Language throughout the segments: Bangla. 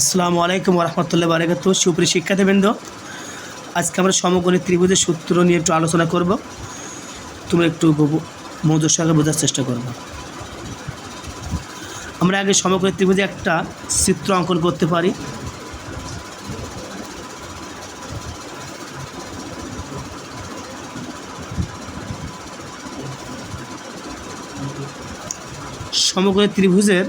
আসসালামু আলাইকুম রহমতুল্লাহ বারাকাত সুপ্রিয় শিক্ষার্থীবৃন্দ, আজকে আমরা সমগণিত ত্রিভুজের সূত্র নিয়ে একটু আলোচনা করব। তোমরা একটু মজুর সঙ্গে বোঝার চেষ্টা করব। আমরা আগে সমগণিত ত্রিভুজে একটা চিত্র অঙ্কন করতে পারি। সমগ্র ত্রিভুজের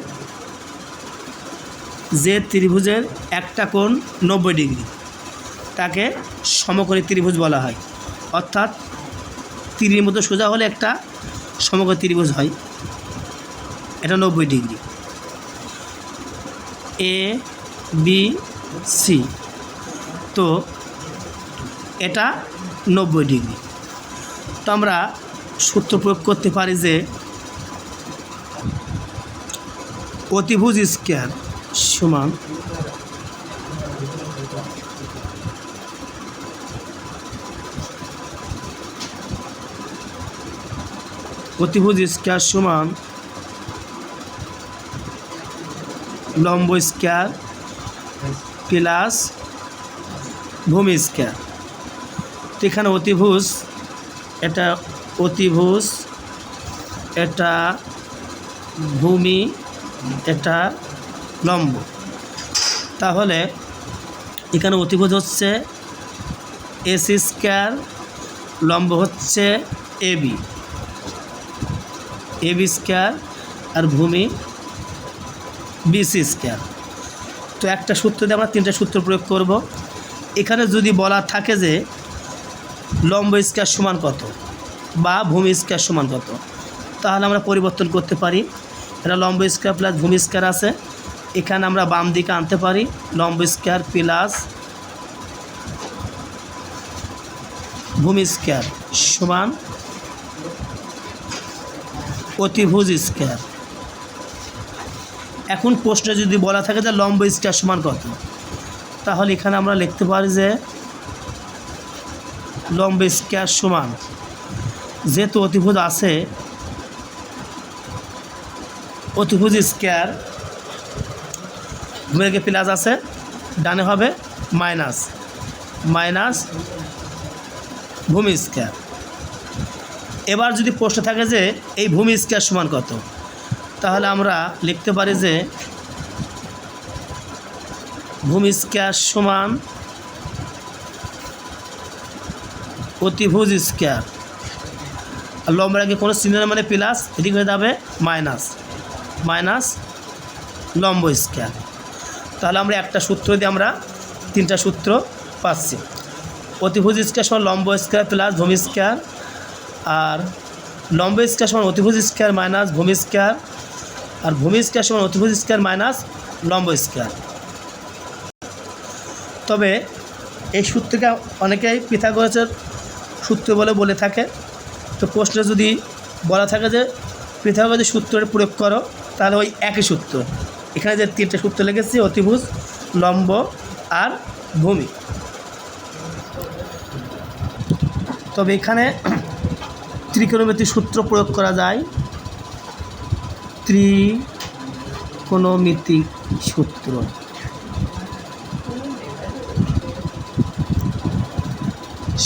যে ত্রিভুজের একটা কোণ নব্বই ডিগ্রি, তাকে সমকোণী ত্রিভুজ বলা হয়। অর্থাৎ তীরের মতো সোজা হলে একটা সমকোণী ত্রিভুজ হয়। এটা নব্বই ডিগ্রি। এ, বি, সি। তো এটা নব্বই ডিগ্রি। তো আমরা সূত্র প্রয়োগ করতে পারি যে অতিভুজ স্কোয়ার সমান। অতিভুজ স্কোয়ার সমান লম্ব স্কোয়ার প্লাস ভূমি স্কোয়ার। তো এখানে অতিভুজ, এটা অতিভুজ, এটা ভূমি, এটা লম্ব। তাহলে এখানে অতিভুজ হচ্ছে এসি স্কোয়ার, লম্ব হচ্ছে এবি এবি স্কোয়ার আর ভূমি বিসি স্কোয়ার। তো একটা সূত্র দিয়ে আমরা তিনটা সূত্র প্রয়োগ করব। এখানে যদি বলা থাকে যে লম্ব স্কোয়ার সমান কত বা ভূমি স্কোয়ার সমান কত, তাহলে আমরা পরিবর্তন করতে পারি। এটা লম্ব স্কোয়ার প্লাস ভূমি স্কোয়ার আছে। এখানে আমরা বাম দিকে আনতে পারি, লম্ব স্কোয়ার প্লাস ভূমি স্কোয়ার সমান অতিভুজ স্কোয়ার এখন প্রশ্নে যদি বলা থাকে যে লম্ব স্কোয়ার সমান কত? তাহলে এখানে আমরা লিখতে পারি যে লম্ব স্কোয়ার সমান, যেহেতু অতিভুজ আছে, অতিভুজ স্কোয়ার ভূমিকে প্লাস আছে, ডানে হবে মাইনাস। মাইনাস ভূমি স্কোয়ার। এবার যদি প্রশ্ন থাকে যে এই ভূমি স্কোয়ার সমান কত, তাহলে আমরা লিখতে পারি যে ভূমি স্কোয়ার সমান অতিভুজ স্কোয়ার। আর লম্বার আগে কোনো চিহ্নের মানে প্লাস, এদিকে হয়ে যাবে মাইনাস। মাইনাস লম্ব স্কোয়ার। তাহলে আমরা একটা সূত্র দিয়ে আমরা তিনটা সূত্র পাচ্ছি। অতিভুজ স্কোয়ার সমান লম্ব স্কোয়ার প্লাস ভূমি স্কোয়ার আর লম্ব স্কোয়ার সমান অতিভুজ স্কোয়ার মাইনাস ভূমি স্কোয়ার আর ভূমি স্কোয়ার সমান অতিভুজ স্কোয়ার মাইনাস লম্ব স্কোয়ার তবে এই সূত্রকে অনেকেই পিথাগোরাসের সূত্র বলে বলে থাকে। তো প্রশ্নে যদি বলা থাকে যে পৃথকবাদী সূত্রের প্রয়োগ করো, তাহলে ওই একই সূত্র। এখানে যে তিনটে সূত্র লেগেছে, অতিভুজ, লম্ব আর ভূমি। তবে এখানে ত্রিকোণমিতির সূত্র প্রয়োগ করা যায়। ত্রিকোণমিতিক সূত্র।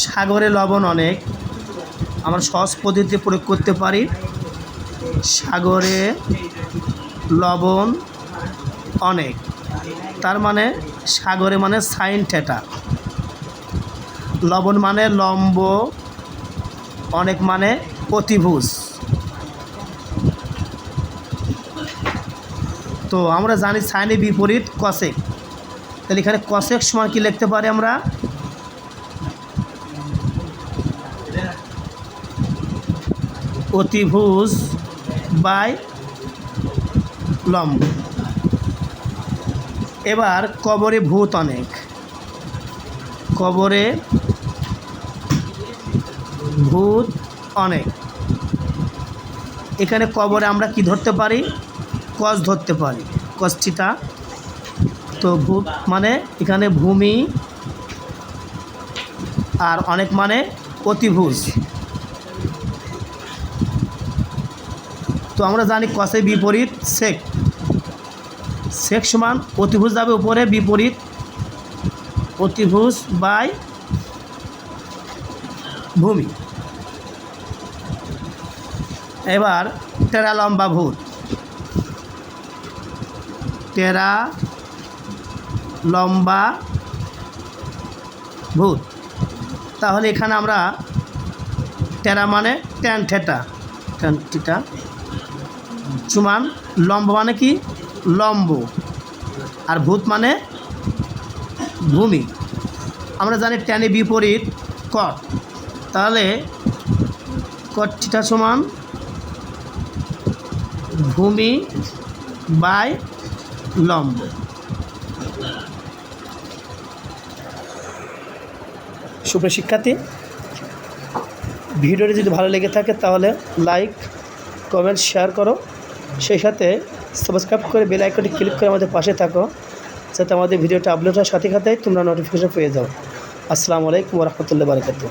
সাগরে লবণ অনেক। আমরা সহজ পদ্ধতিতে প্রয়োগ করতে পারি। সাগরে লবণ অনেক। তার মানে সাগরে মানে সাইন থেটা লবণ মানে লম্ব, অনেক মানে অতিভুজ। তো আমরা জানি সাইনের বিপরীত কসেক তাহলে এখানে কসেক সমান কি লিখতে পারি আমরা? অতিভুজ বাই লম্ব। এবার কবরে ভূত অনেক। কবরে ভূত অনেক। এখানে কবরে আমরা কি ধরতে পারি? কস ধরতে পারি। কষ্টিটা তো ভূত মানে এখানে ভূমি আর অনেক মানে অতিভুজ। তো আমরা জানি কসে বিপরীত সেক। সেক সমান অতিভুজ যাবে উপরে, বিপরীত। অতিভুজ বাই ভূমি। এবার টেরা লম্বা ভূত। টেরা লম্বা ভূত। তাহলে এখানে আমরা টেরা মানে ট্যান ঠেটা ট্যান টিটা সমান লম্ব মানে কি? লম্ব। আর ভূত মানে ভূমি। আমরা জানি ট্যানে বিপরীত কট তাহলে কট থিটা সমান ভূমি বাই লম্ব। সুপ্রিয় শিক্ষার্থী, ভিডিওটি যদি ভালো লেগে থাকে তাহলে লাইক কমেন্ট শেয়ার করো। সেই সাথে সাবস্ক্রাইব করে বেল আইকনটি ক্লিক করে আমাদের পাশে থাকো, যাতে আমাদের ভিডিওটা আপলোড হওয়ার সাথে সাথে তোমরা নোটিফিকেশন পেয়ে যাও। আসসালামু আলাইকুম রহমতুল্লাহ বারকাতুহ।